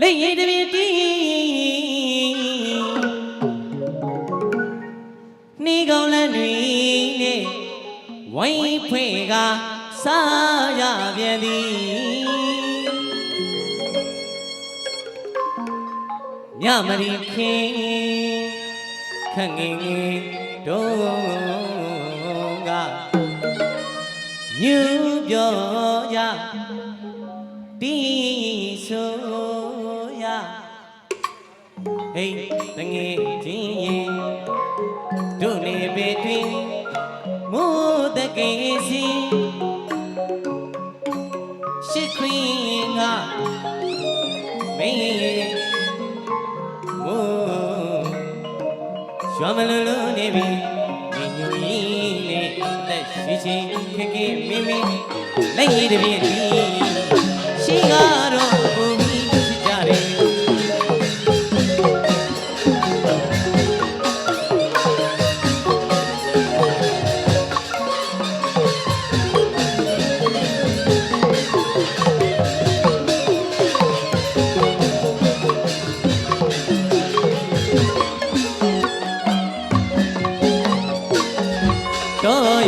လက်ရည်တပြည့်တီးနေကောင်းလန်းတွေနဲ့ဝိုင်းဖွင့်ကစားရပြန်သည်ညမရီခင်ခန့်ငယ်ငယ်တို့ကညူပြောကြတီး ဟိတ်တငယ်ချင်းရင်တို့နေပေတွင်မိုးတကယ်စီရှိခွင်းကမင်းမိုးရွာမလူလူနေပြီဒီညူကြီးနဲ့သက်ရှိချင်းခက်ခဲမင်းမင်းလက်ရည်တပြည့်ဒီရှိကတော့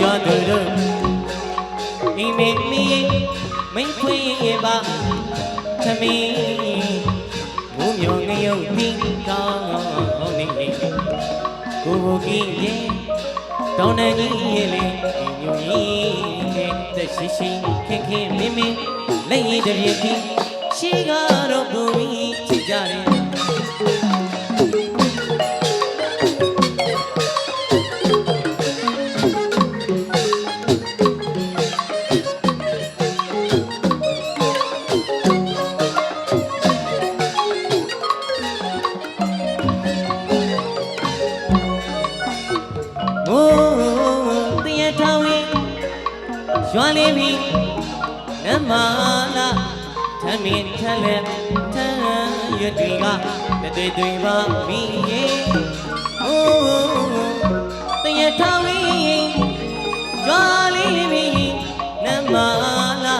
ရသူတို့အိမ်မေမီမင်းခွေပါသမီးဘုံမြောင်ငရုတ်တင်းကောင်းနေကိုကိုကြီးရဲ့တောင်းတန်ကြီးရဲ့လေညူကြီးနဲ့သက်ရှိရှိခင်ခင်မင်းမင်းလက်ရည်တပြည့်ကြီးရှိကတော့ဘုံကြီးချစ်ကြတယ် ရွာလေးပြီနမလာထမင်းထလက်ထရွတ်တွေကတတွေတွေပါပြီရေမိုးတရထောင်းရင်ရွာလေးပြီနမလာ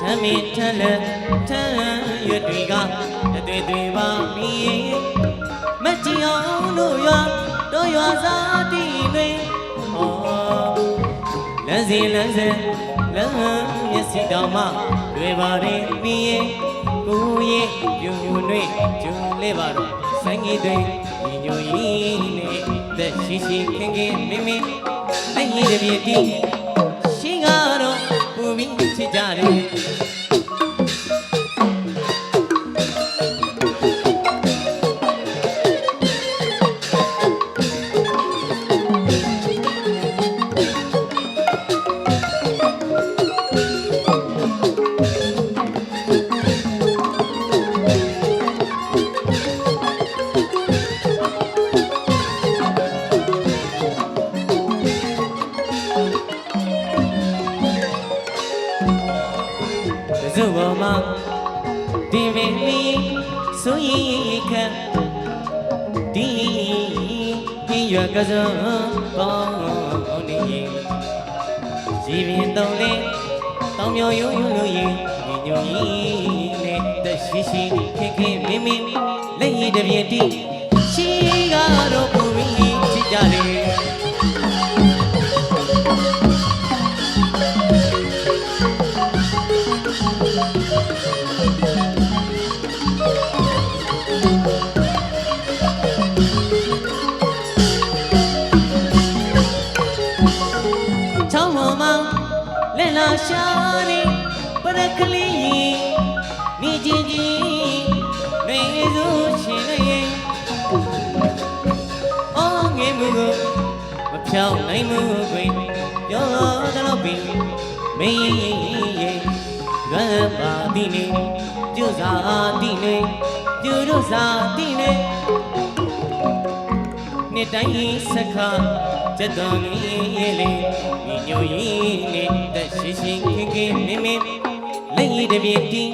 ထမင်းထလက်ထရွတ်တွေကတတွေတွေပါပြီရေမကြည်အောင်တို့ရွာတို့ရွာစား လမ်းစီလမ်းစလမ်းမျက်စိတောင်မှတွေ့ပါရင်ပြီးရင်ကိုရဲ့ညူညူတွေကျူလေးပါတော့ဆိုင်ကြီးတွေညီညွတ်ရင်နဲ့သက်ရှိရှိခင်ခင်မင်းမင်းလက်ရည်တပြည့်တီးရှိကတော့ပူပြီးချစ်ကြတယ် စုပေါ်မှာဒီမင်းမီဆိုရင်ခံဒီဒီရွက်ကစားပေါင်းနေရင်စီပင်တုံးလေးတောင်မြောင်ယူယူလို့ရင်ညညကြီးနဲ့တက်ရှိရှိခင်ခင်မင်းမင်းလက်ရည်တစ်ပြည့်တီးရှိကတော့ပူပြီး လက်လာရှာနေပရကလေးမိချင်းချင်းနေစိုးရှင်နေအော်ငယ်မှုကိုမဖြောင်းနိုင်မှုကိုပြောတော့ပြီမင်းရဲ့ရွမ်းပါတိနေကျူစားတိနေကျူတို့စားတိနေနှစ်တိုင်းစခါ တတော်မီလေးမိညိုရင်နဲ့တရှိရှိခင်ခင်မင်းမင်းလက်ရည်တပြည့်တီး